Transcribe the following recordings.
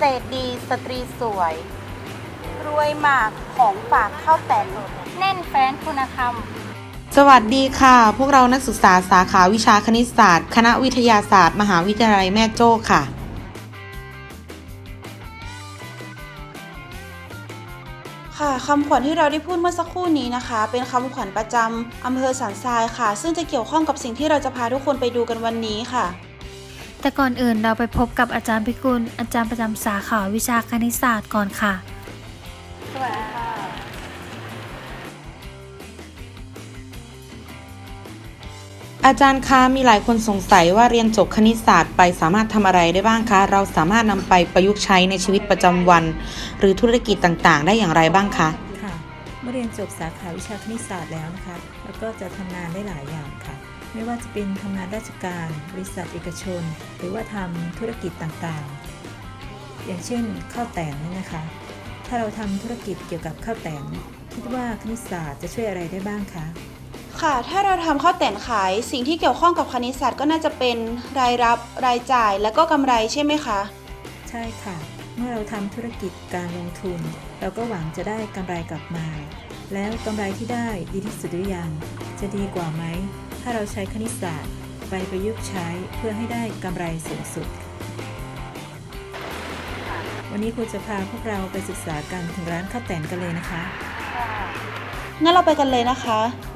ษตรดีสตรีสวย รวยหมากของฝากข้าวแต่นแน่นแฟนคุณธรรม สวัสดีค่ะ พวกเรานักศึกษาสาขาวิชาคณิตศาสตร์ คณะวิทยาศาสตร์ มหาวิทยาลัยแม่โจ้ค่ะ ค่ะคำขวัญที่เราได้พูดเมื่อสักครู่นี้นะคะ เป็นคำขวัญประจำอำเภอสันทรายค่ะ ซึ่งจะเกี่ยวข้องกับสิ่งที่เราจะพาทุกคนไปดูกันวันนี้ค่ะ แต่ก่อนอื่นเราไปพบกับอาจารย์พิกุล อาจารย์ประจำสาขาวิชาคณิตศาสตร์ก่อนค่ะ สวัสดีค่ะ อาจารย์คะมีหลายคนสงสัยว่าเรียนจบคณิตศาสตร์ไปสามารถทำอะไรได้บ้างคะ เราสามารถนำไปประยุกต์ใช้ในชีวิตประจำวัน หรือธุรกิจต่างๆ ได้อย่างไรบ้างคะ ค่ะ เมื่อเรียนจบสาขาวิชาคณิตศาสตร์แล้วนะคะ แล้วก็จะทำงานได้หลายอย่างค่ะ ไม่ว่าจะเป็นทำงานราชการ บริษัทเอกชน หรือว่าทำธุรกิจต่างๆ อย่างเช่นข้าวแตนเนี่ยนะคะ ถ้าเราทำธุรกิจเกี่ยวกับข้าวแตนคิดว่าคณิตศาสตร์จะช่วยอะไรได้บ้างคะค่ะ ถ้าเราทำข้าวแต่นขายสิ่งที่เกี่ยวข้องกับคณิตศาสตร์ก็น่าจะเป็นรายรับรายจ่ายและก็กำไรใช่ไหมคะ ใช่ค่ะ เมื่อเราทำธุรกิจการลงทุน เราก็หวังจะได้กำไรกลับมา แล้วกำไรที่ได้ดีที่สุดหรือยังจะดีกว่าไหม ถ้าเราใช้คณิตศาสตร์ ไปประยุกต์ใช้เพื่อให้ได้กำไรสูงสุด วันนี้ครูจะพาพวกเราไปศึกษากันถึงร้านข้าวแตนกันเลยนะคะ งั้นเราไปกันเลยนะคะค่ะ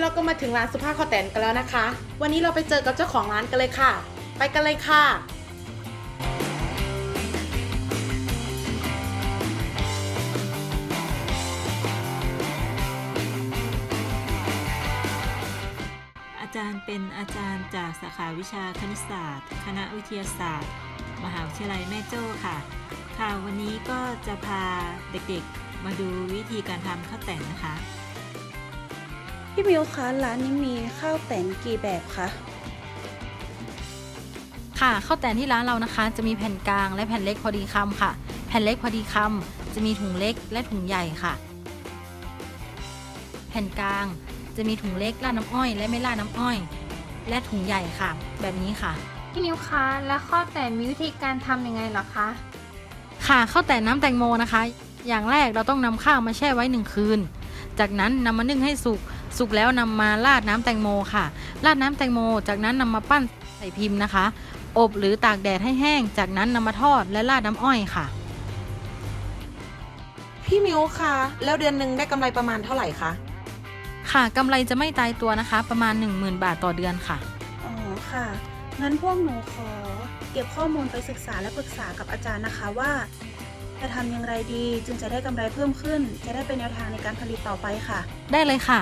นี้เราก็มาถึงร้านสุภาพข้าวแตนกันแล้วนะคะ วันนี้เราไปเจอกับเจ้าของร้านกันเลยค่ะ ไปกันเลยค่ะ อาจารย์เป็นอาจารย์จากสาขาวิชาคณิตศาสตร์ คณะวิทยาศาสตร์ มหาวิทยาลัยแม่โจ้ค่ะ ค่ะวันนี้ก็จะพาเด็กๆมาดูวิธีการทำข้าวแต่นนะคะ พี่มิวคะร้านนี้มีข้าวแต่นกี่แบบคะค่ะข้าวแต่นที่ร้านเรานะคะ จะมีแผ่นกลางและแผ่นเล็กพอดีคำค่ะ แผ่นเล็กพอดีคำจะมีถุงเล็กและถุงใหญ่ค่ะ แผ่นกลางจะมีถุงเล็กราดน้ำอ้อย และไม่ราดน้ำอ้อย และถุงใหญ่ค่ะ แบบนี้ค่ะ พี่นิวคะแล้วข้อแต่มีวิธีการทำยังไงเหรอคะ ค่ะข้าวแต่นน้ำแตงโมนะคะ อย่างแรกเราต้องนำข้าวมาแช่ไว้หนึ่งคืน จากนั้นนำมานึ่งให้สุก สุกแล้วนำมาราดน้ำแตงโมค่ะ ราดน้ำแตงโม จากนั้นนำมาปั้นใส่พิมพ์นะคะ อบหรือตากแดดให้แห้ง จากนั้นนำมาทอดและราดน้ำอ้อยค่ะ พี่มิวคะแล้วเดือนหนึ่งได้กำไรประมาณเท่าไหร่คะค่ะกำไรจะไม่ตายตัวนะคะ ประมาณ 10,000 บาทต่อเดือนค่ะอ๋อค่ะงั้นพวกหนูขอ เก็บข้อมูลไปศึกษาและปรึกษากับอาจารย์นะคะว่า จะทำอย่างไรดีจึงจะได้กำไรเพิ่มขึ้น จะได้เป็นแนวทางในการผลิตต่อไปค่ะ ได้เลยค่ะ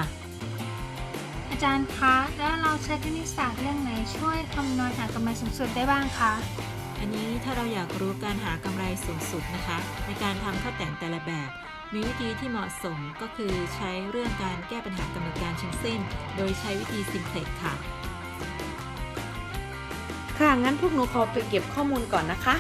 อาจารย์คะ แล้วเราใช้คณิตศาสตร์เรื่องไหนช่วยคำนวณหากำไรสูงสุดได้บ้างคะ อันนี้ถ้าเราอยากรู้การหากำไรสูงสุดนะคะ ในการทำข้าวแต่นแต่ละแบบ มีวิธีที่เหมาะสมก็คือใช้เรื่องการแก้ปัญหากำหนดการชิ้นเส้น โดยใช้วิธีซิมเพล็กค่ะ ค่ะ งั้นพวกหนูขอไปเก็บข้อมูลก่อนนะคะ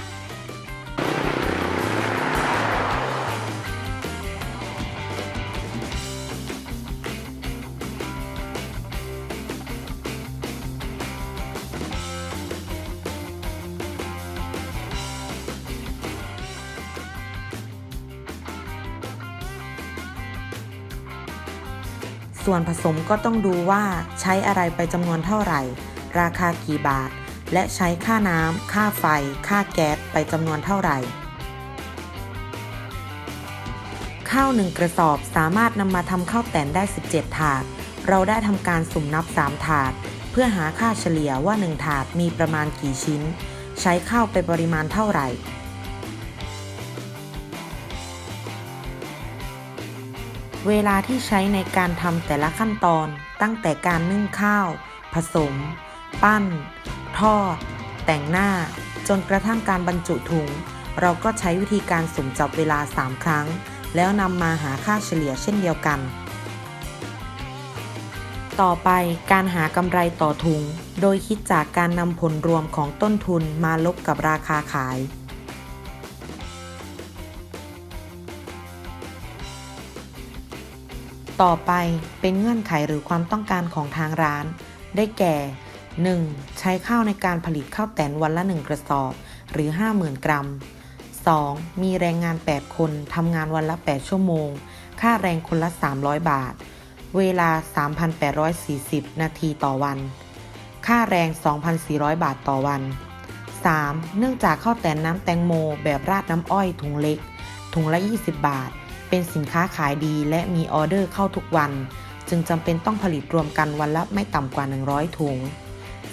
ส่วนผสมก็ต้องดูว่าใช้อะไรไปจำนวนเท่าไหร่ ราคากี่บาท และใช้ค่าน้ำ ค่าไฟ ค่าแก๊สไปจำนวนเท่าไหร่ ข้าวหนึ่งกระสอบสามารถนำมาทำข้าวแตนได้ 17 ถาด เราได้ทำการสุ่มนับ 3 ถาด เพื่อหาค่าเฉลี่ยว่า 1 ถาดมีประมาณกี่ชิ้น ใช้ข้าวไปปริมาณเท่าไหร่ เวลาที่ใช้ในการทำแต่ละขั้นตอนตั้งแต่การนึ่งข้าว ผสม ปั้น ทอด แต่งหน้า จนกระทั่งการบรรจุถุง เราก็ใช้วิธีการสุ่มจับเวลา 3 ครั้ง แล้วนำมาหาค่าเฉลี่ยเช่นเดียวกัน ต่อไปการหากำไรต่อถุง โดยคิดจากการนำผลรวมของต้นทุนมาลบกับราคาขาย ต่อไปเป็นเงื่อนไขหรือความต้องการของทางร้าน ได้แก่ 1. ใช้ข้าวในการผลิตข้าวแตนวันละ 1 กระสอบ หรือ 50,000 กรัม 2. มีแรงงาน 8 คนทำงานวันละ 8 ชั่วโมง ค่าแรงคนละ 300 บาท เวลา 3,840 นาทีต่อวัน ค่าแรง 2,400 บาทต่อวัน 3. เนื่องจากข้าวแตนน้ำแตงโม แบบราดน้ำอ้อยถุงเล็ก ถุงละ 20 บาท เป็นสินค้าขายดีและมีออเดอร์เข้าทุกวัน จึงจำเป็นต้องผลิตรวมกันวันละไม่ต่ำกว่า 100 ถุง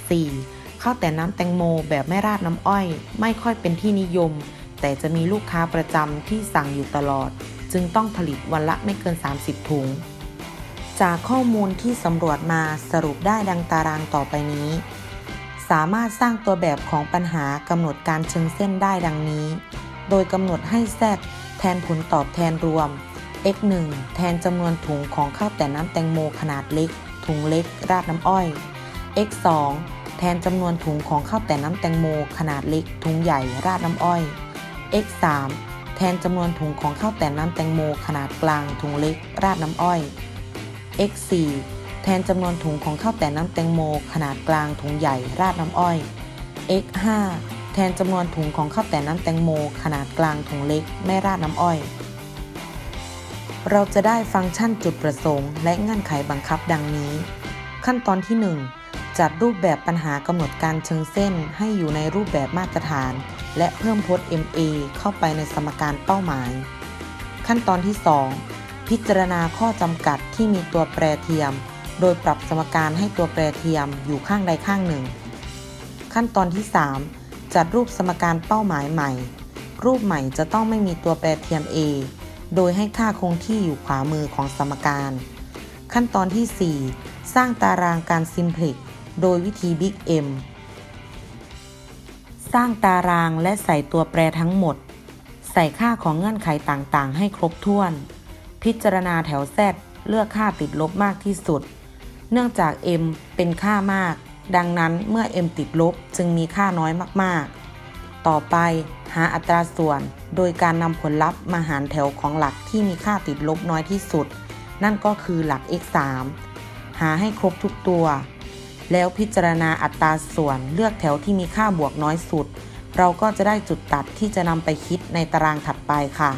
4. ข้าวแต่น้ำแตงโมแบบไม่ราดน้ำอ้อย ไม่ค่อยเป็นที่นิยม แต่จะมีลูกค้าประจำที่สั่งอยู่ตลอด จึงต้องผลิตวันละไม่เกิน 30 ถุง จากข้อมูลที่สำรวจมาสรุปได้ดังตารางต่อไปนี้ สามารถสร้างตัวแบบของปัญหากำหนดการเชิงเส้นได้ดังนี้ โดยกำหนดให้ z แท นผลตอบแทนรวม x 1 แทนจำนวนถุงของข้าวแต่น้ำแตงโมขนาดเล็ก ถุงเล็ก ราดน้ำอ้อย x 2 แทนจำนวนถุงของข้าวแต่น้ำแตงโมขนาดเล็ก ถุงใหญ่ ราดน้ำอ้อย x 3 แทนจำนวนถุงของข้าวแต่น้ำแตงโมขนาดกลาง ถุงเล็ก ราดน้ำอ้อย x 4 แทนจำนวนถุงของข้าวแต่น้ำแตงโมขนาดกลางถุงใหญ่ราดน้ำอ้อย x 5 แทนจำนวนถุงของข้าวแต่น้ำแตงโม ขนาดกลางถุงเล็กไม่ราดน้ำอ้อย เราจะได้ฟังก์ชันจุดประสงค์ และเงื่อนไขบังคับดังนี้ ขั้นตอนที่ 1 จัดรูปแบบปัญหากำหนดการเชิงเส้นให้อยู่ในรูปแบบมาตรฐาน และเพิ่มพจน์ MA เข้าไปในสมการเป้าหมาย ขั้นตอนที่ 2 พิจารณาข้อจำกัดที่มีตัวแปรเทียม โดยปรับสมการให้ตัวแปรเทียมอยู่ข้างใดข้างหนึ่ง ขั้นตอนที่ 3 จัดรูปสมการเป้าหมายใหม่ รูปใหม่จะต้องไม่มีตัวแปรเทียม A โดยให้ค่าคงที่อยู่ขวามือของสมการ ขั้นตอนที่ 4 สร้างตารางการซิมพลิกโดยวิธี Big M สร้างตารางและใส่ตัวแปรทั้งหมด ใส่ค่าของเงื่อนไขต่างๆ ให้ครบถ้วน พิจารณาแถว Z เลือกค่าติดลบมากที่สุด เนื่องจาก M เป็นค่ามาก ดังนั้นเมื่อ M ติดลบจึงมีค่าน้อยมาก ๆ ต่อไปหาอัตราส่วน โดยการนำผลลัพธ์มาหารแถวของหลักที่มีค่าติดลบน้อยที่สุด นั่นก็คือหลัก x 3หาให้ครบทุกตัว แล้วพิจารณาอัตราส่วนเลือกแถวที่มีค่าบวกน้อยสุด เราก็จะได้จุดตัดที่จะนำไปคิดในตารางถัดไปค่ะ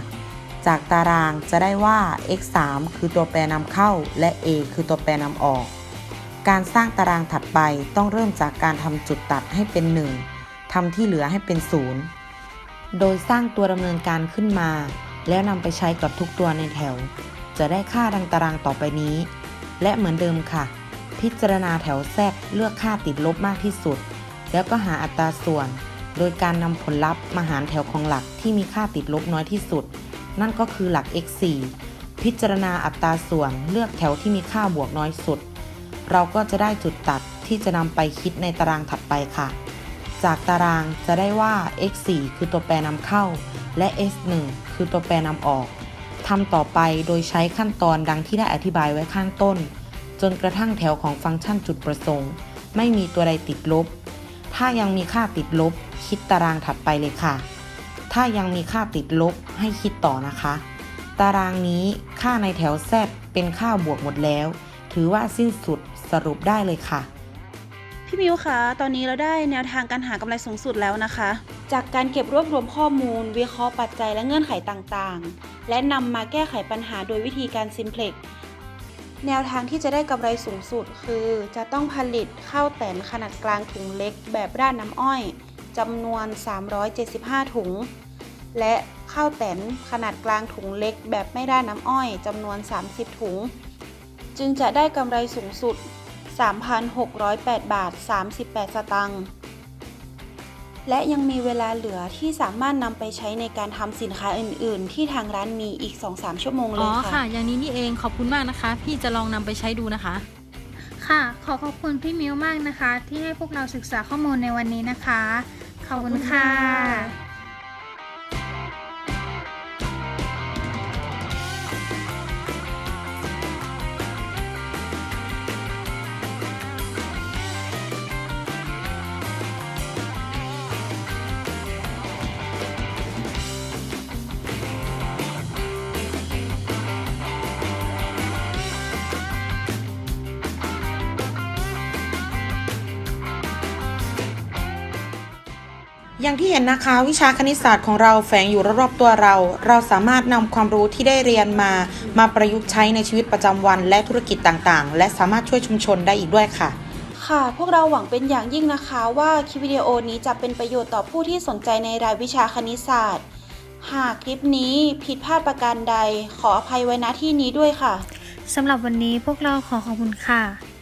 จากตารางจะได้ว่า x 3คือตัวแปรนำเข้าและ a คือตัวแปรนำออก การสร้างตารางถัดไปต้องเริ่มจากการทำจุดตัดให้เป็น 1ทำที่เหลือให้เป็น 0 โดยสร้างตัวดำเนินการขึ้นมา แล้วนำไปใช้กับทุกตัวในแถว จะได้ค่าดังตารางต่อไปนี้ และเหมือนเดิมค่ะ พิจารณาแถว Z เลือกค่าติดลบมากที่สุด แล้วก็หาอัตราส่วน โดยการนำผลลัพธ์มาหารแถวของหลักที่มีค่าติดลบน้อยที่สุด นั่นก็คือหลัก x 4 พิจารณาอัตราส่วนเลือกแถวที่มีค่าบวกน้อยสุด เราก็จะได้จุดตัดที่จะนำไปคิดในตารางถัดไปค่ะ จากตารางจะได้ว่า x 4คือตัวแปรนำเข้า และ s 1คือตัวแปรนำออกทำต่อไปโดยใช้ขั้นตอนดังที่ได้อธิบายไว้ข้างต้น จนกระทั่งแถวของฟังก์ชันจุดประสงค์ ไม่มีตัวใดติดลบ ถ้ายังมีค่าติดลบ คิดตารางถัดไปเลยค่ะ ถ้ายังมีค่าติดลบให้คิดต่อนะคะ ตารางนี้ค่าในแถว Z เป็นค่าบวกหมดแล้ว ถือว่าสิ้นสุด สรุปได้เลยค่ะ พี่มิวคะ ตอนนี้เราได้แนวทางการหากำไรสูงสุดแล้วนะคะ จากการเก็บรวบรวมข้อมูล วิเคราะห์ปัจจัยและเงื่อนไขต่างๆ และนำมาแก้ไขปัญหาโดยวิธีการซิมเพล็กแนวทางที่จะได้กำไรสูงสุดคือ จะต้องผลิตข้าวแตนขนาดกลางถุงเล็ก แบบราดน้ำอ้อยจำนวน 375 ถุง และข้าวแตนขนาดกลางถุงเล็ก แบบไม่ราดน้ำอ้อยจำนวน 30 ถุง จึงจะได้กำไรสูงสุด 3,608 บาท 38 สตางค์และยังมีเวลาเหลือที่สามารถนำไปใช้ในการทำสินค้าอื่น ๆ ที่ทางร้านมีอีก 2-3 ชั่วโมงเลอ๋อยค่ะค่ะ อย่างนี้นี่เองขอบคุณมากนะคะ พี่จะลองนำไปใช้ดูนะคะ ค่ะ ขอขอบคุณพี่มิวมากนะคะ ที่ให้พวกเราศึกษาข้อมูลในวันนี้นะคะ ขอบคุณค่ะ อย่างที่เห็นนะคะวิชาคณิตศาสตร์ของเราแฝงอยู่รอบๆตัวเรา เราสามารถนำความรู้ที่ได้เรียนมา มาประยุกต์ใช้ในชีวิตประจำวันและธุรกิจต่างๆ และสามารถช่วยชุมชนได้อีกด้วยค่ะ ค่ะ พวกเราหวังเป็นอย่างยิ่งนะคะว่าคลิปวิดีโอนี้จะเป็นประโยชน์ต่อผู้ที่สนใจในรายวิชาคณิตศาสตร์ หากคลิปนี้ผิดพลาดประการใด ขออภัยไว้ณที่นี้ด้วยค่ะสำหรับวันนี้พวกเราขอขอบคุณค่ะ